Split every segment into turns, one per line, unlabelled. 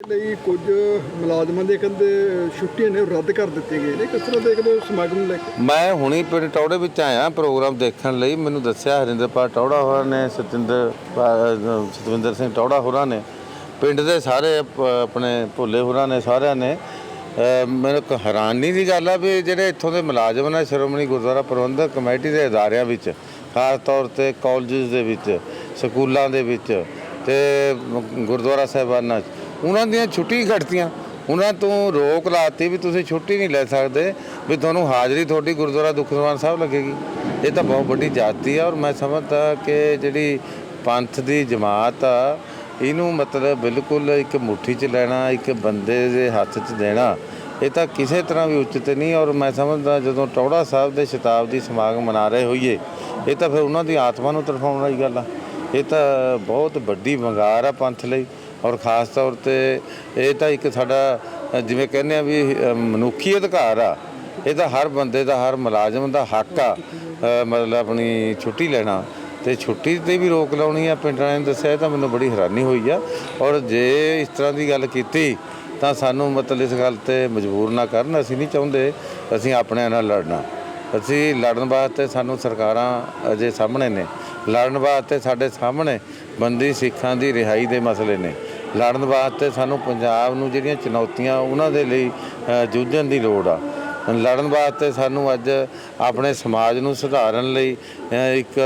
ਲਈ ਕੁਝ ਮੁਲਾਜ਼ਮਾਂ ਦੇ ਕਹਿੰਦੇ ਛੁੱਟੀਆਂ ਨੇ ਉਹ ਰੱਦ ਕਰ ਦਿੱਤੀਆਂ ਗਈਆਂ ਨੇ। ਕਿਸ ਤਰ੍ਹਾਂ ਦੇਖਦੇ ਹੋ ਸਮਾਗਮ ਨੂੰ ਲੈ ਕੇ?
ਮੈਂ ਹੁਣੇ ਪਿੰਡ ਟੌੜੇ ਵਿੱਚ ਆਇਆ ਪ੍ਰੋਗਰਾਮ ਦੇਖਣ ਲਈ। ਮੈਨੂੰ ਦੱਸਿਆ ਹਰਿੰਦਰਪਾਲ ਟੌੜਾ ਹੋਰਾਂ ਨੇ, ਸਤਿੰਦਰ ਸਤਵਿੰਦਰ ਸਿੰਘ ਟੌੜਾ ਹੋਰਾਂ ਨੇ। ਪਿੰਡ ਦੇ ਸਾਰੇ ਆਪਣੇ ਭੋਲੇ ਹੋਰਾਂ ਨੇ, ਸਾਰਿਆਂ ਨੇ। ਮੈਨੂੰ ਇੱਕ ਹੈਰਾਨੀ ਦੀ ਗੱਲ ਆ ਵੀ ਜਿਹੜੇ ਇੱਥੋਂ ਦੇ ਮੁਲਾਜ਼ਮ ਨੇ ਸ਼੍ਰੋਮਣੀ ਗੁਰਦੁਆਰਾ ਪ੍ਰਬੰਧਕ ਕਮੇਟੀ ਦੇ ਅਦਾਰਿਆਂ ਵਿੱਚ, ਖਾਸ ਤੌਰ ਤੇ ਕਾਲਜਸ ਦੇ ਵਿੱਚ, ਸਕੂਲਾਂ ਦੇ ਵਿੱਚ ਤੇ ਗੁਰਦੁਆਰਾ ਸਾਹਿਬਾਨਾਂ 'ਚ ਉਹਨਾਂ ਦੀਆਂ ਛੁੱਟੀ ਘਟਤੀਆਂ। ਉਹਨਾਂ ਤੋਂ ਰੋਕ ਲਾਤੀ ਵੀ ਤੁਸੀਂ ਛੁੱਟੀ ਨਹੀਂ ਲੈ ਸਕਦੇ, ਵੀ ਤੁਹਾਨੂੰ ਹਾਜ਼ਰੀ ਤੁਹਾਡੀ ਗੁਰਦੁਆਰਾ ਦੁਖਨਿਵਾਰਨ ਸਾਹਿਬ ਲੱਗੇਗੀ। ਇਹ ਤਾਂ ਬਹੁਤ ਵੱਡੀ ਜਾਤੀ ਆ ਔਰ ਮੈਂ ਸਮਝਦਾ ਕਿ ਜਿਹੜੀ ਪੰਥ ਦੀ ਜਮਾਤ ਆ, ਇਹਨੂੰ ਮਤਲਬ ਬਿਲਕੁਲ ਇੱਕ ਮੁੱਠੀ 'ਚ ਲੈਣਾ, ਇੱਕ ਬੰਦੇ ਦੇ ਹੱਥ 'ਚ ਦੇਣਾ, ਇਹ ਤਾਂ ਕਿਸੇ ਤਰ੍ਹਾਂ ਵੀ ਉਚਿਤ ਨਹੀਂ ਔਰ ਮੈਂ ਸਮਝਦਾ ਜਦੋਂ ਟੌੜਾ ਸਾਹਿਬ ਦੇ ਸ਼ਤਾਬਦੀ ਸਮਾਗਮ ਮਨਾ ਰਹੇ ਹੋਈਏ, ਇਹ ਤਾਂ ਫਿਰ ਉਹਨਾਂ ਦੀ ਆਤਮਾ ਨੂੰ ਤੜਫਾਉਣ ਵਾਲੀ ਗੱਲ ਆ। ਇਹ ਤਾਂ ਬਹੁਤ ਵੱਡੀ ਵੰਗਾਰ ਆ ਪੰਥ ਲਈ। ਔਰ ਖਾਸ ਤੌਰ ਤੇ ਇਹ ਤਾਂ ਇੱਕ ਸਾਡਾ ਜਿਵੇਂ ਕਹਿੰਦੇ ਆ ਵੀ ਮਨੁੱਖੀ ਅਧਿਕਾਰ ਆ। ਇਹ ਤਾਂ ਹਰ ਬੰਦੇ ਦਾ, ਹਰ ਮੁਲਾਜ਼ਮ ਦਾ ਹੱਕ ਆ ਮਤਲਬ ਆਪਣੀ ਛੁੱਟੀ ਲੈਣਾ। ਤੇ ਛੁੱਟੀ ਤੇ ਵੀ ਰੋਕ ਲਾਉਣੀ ਆ, ਪਿੰਡ ਵਾਲਿਆਂ ਨੇ ਦੱਸਿਆ, ਇਹ ਤਾਂ ਮੈਨੂੰ ਬੜੀ ਹੈਰਾਨੀ ਹੋਈ ਆ। ਔਰ ਜੇ ਇਸ ਤਰ੍ਹਾਂ ਦੀ ਗੱਲ ਕੀਤੀ, ਤਾਂ ਸਾਨੂੰ ਮਤਲਬ ਇਸ ਗੱਲ ਤੇ ਮਜਬੂਰ ਨਾ ਕਰਨ, ਅਸੀਂ ਨਹੀਂ ਚਾਹੁੰਦੇ, ਅਸੀਂ ਆਪਣਿਆਂ ਨਾਲ ਲੜਨਾ। ਅਸੀਂ ਲੜਨ ਵਾਸਤੇ ਸਾਨੂੰ ਸਰਕਾਰਾਂ ਅਜੇ ਸਾਹਮਣੇ ਨੇ। ਲੜਨ ਵਾਸਤੇ ਸਾਡੇ ਸਾਹਮਣੇ ਬੰਦੀ ਸਿੱਖਾਂ ਦੀ ਰਿਹਾਈ ਦੇ ਮਸਲੇ ਨੇ। ਲੜਨ ਵਾਸਤੇ ਸਾਨੂੰ ਪੰਜਾਬ ਨੂੰ ਜਿਹੜੀਆਂ ਚੁਣੌਤੀਆਂ ਉਹਨਾਂ ਦੇ ਲਈ ਜੂਝਣ ਦੀ ਲੋੜ ਆ। ਲੜਨ ਵਾਸਤੇ ਸਾਨੂੰ ਅੱਜ ਆਪਣੇ ਸਮਾਜ ਨੂੰ ਸੁਧਾਰਨ ਲਈ ਇੱਕ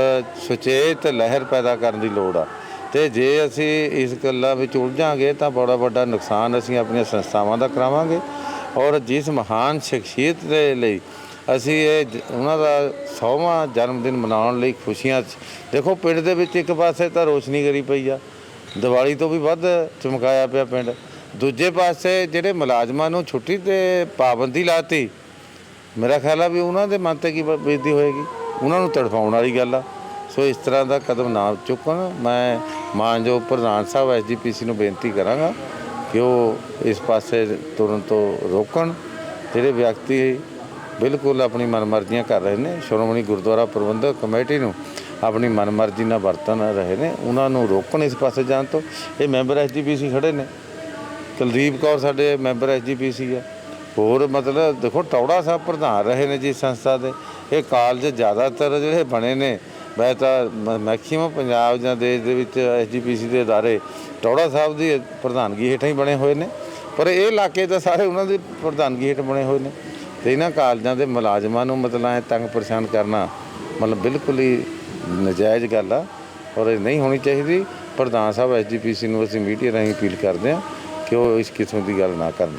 ਸੁਚੇਤ ਲਹਿਰ ਪੈਦਾ ਕਰਨ ਦੀ ਲੋੜ ਆ। ਤੇ ਜੇ ਅਸੀਂ ਇਸ ਗੱਲਾਂ ਵਿੱਚ ਉਲਝਾਂਗੇ ਤਾਂ ਬੜਾ ਵੱਡਾ ਨੁਕਸਾਨ ਅਸੀਂ ਆਪਣੀਆਂ ਸੰਸਥਾਵਾਂ ਦਾ ਕਰਾਵਾਂਗੇ। ਔਰ ਜਿਸ ਮਹਾਨ ਸ਼ਖਸੀਅਤ ਦੇ ਲਈ ਅਸੀਂ ਇਹ ਉਹਨਾਂ ਦਾ 100ਵਾਂ ਜਨਮ ਦਿਨ ਮਨਾਉਣ ਲਈ ਖੁਸ਼ੀਆਂ 'ਚ, ਦੇਖੋ ਪਿੰਡ ਦੇ ਵਿੱਚ ਇੱਕ ਪਾਸੇ ਤਾਂ ਰੋਸ਼ਨੀ ਕਰੀ ਪਈ ਆ ਦੀਵਾਲੀ ਤੋਂ ਵੀ ਵੱਧ ਚਮਕਾਇਆ ਪਿਆ ਪਿੰਡ। ਦੂਜੇ ਪਾਸੇ ਜਿਹੜੇ ਮੁਲਾਜ਼ਮਾਂ ਨੂੰ ਛੁੱਟੀ ਤੇ ਪਾਬੰਦੀ ਲਾਤੀ, ਮੇਰਾ ਖਿਆਲ ਆ ਵੀ ਉਹਨਾਂ ਦੇ ਮਨ ਤੇ ਕੀ ਬ- ਹੋਏਗੀ। ਉਹਨਾਂ ਨੂੰ ਤੜਫਾਉਣ ਵਾਲੀ ਗੱਲ ਆ। ਸੋ ਇਸ ਤਰ੍ਹਾਂ ਦਾ ਕਦਮ ਨਾ ਚੁੱਕਣ। ਮੈਂ ਮਾਨਯੋਗ ਪ੍ਰਧਾਨ ਸਾਹਿਬ ਐਸਜੀਪੀਸੀ ਨੂੰ ਬੇਨਤੀ ਕਰਾਂਗਾ ਕਿ ਉਹ ਇਸ ਪਾਸੇ ਤੁਰਨ ਤੋਂ ਰੋਕਣ। ਜਿਹੜੇ ਵਿਅਕਤੀ ਬਿਲਕੁਲ ਆਪਣੀ ਮਨਮਰਜ਼ੀਆਂ ਕਰ ਰਹੇ ਨੇ, ਸ਼੍ਰੋਮਣੀ ਗੁਰਦੁਆਰਾ ਪ੍ਰਬੰਧਕ ਕਮੇਟੀ ਨੂੰ ਆਪਣੀ ਮਨਮਰਜ਼ੀ ਨਾਲ ਵਰਤਨ ਰਹੇ ਨੇ, ਉਹਨਾਂ ਨੂੰ ਰੋਕਣ ਇਸ ਪਾਸੇ ਜਾਣ ਤੋਂ। ਇਹ ਮੈਂਬਰ ਐਸਜੀਪੀਸੀ ਖੜੇ ਨੇ। ਕੁਲਦੀਪ ਕੌਰ ਸਾਡੇ ਮੈਂਬਰ ਐਸਜੀਪੀਸੀ ਆ। ਹੋਰ ਮਤਲਬ ਦੇਖੋ, ਟੌੜਾ ਸਾਹਿਬ ਪ੍ਰਧਾਨ ਰਹੇ ਨੇ ਜੀ ਸੰਸਥਾ ਦੇ। ਇਹ ਕਾਲਜ ਜ਼ਿਆਦਾਤਰ ਜਿਹੜੇ ਬਣੇ ਨੇ ਵੈਸੇ ਤਾਂ ਮੈਕਸਿਮਮ ਪੰਜਾਬ ਜਾਂ ਦੇਸ਼ ਦੇ ਵਿੱਚ ਐਸਜੀਪੀਸੀ ਦੇ ਅਦਾਰੇ ਟੌੜਾ ਸਾਹਿਬ ਦੀ ਪ੍ਰਧਾਨਗੀ ਹੇਠਾਂ ਹੀ ਬਣੇ ਹੋਏ ਨੇ। ਪਰ ਇਹ ਇਲਾਕੇ ਤਾਂ ਸਾਰੇ ਉਹਨਾਂ ਦੀ ਪ੍ਰਧਾਨਗੀ ਹੇਠ ਬਣੇ ਹੋਏ ਨੇ। ਤੇ ਇਹਨਾਂ ਕਾਲਜਾਂ ਦੇ ਮੁਲਾਜ਼ਮਾਂ ਨੂੰ ਮਤਲਬ ਐ ਤੰਗ ਪਰੇਸ਼ਾਨ ਕਰਨਾ ਮਤਲਬ ਬਿਲਕੁਲ ਹੀ ਨਜਾਇਜ਼ ਗੱਲ ਆ, ਔਰ ਇਹ ਨਹੀਂ ਹੋਣੀ ਚਾਹੀਦੀ। ਪ੍ਰਧਾਨ ਸਾਹਿਬ ਐਸਜੀਪੀਸੀ ਨੂੰ ਅਸੀਂ ਮੀਡੀਆ ਰਾਹੀਂ ਅਪੀਲ ਕਰਦੇ ਹਾਂ ਕਿ ਉਹ ਇਸ ਕਿਸਮ ਦੀ ਗੱਲ ਨਾ ਕਰਨ।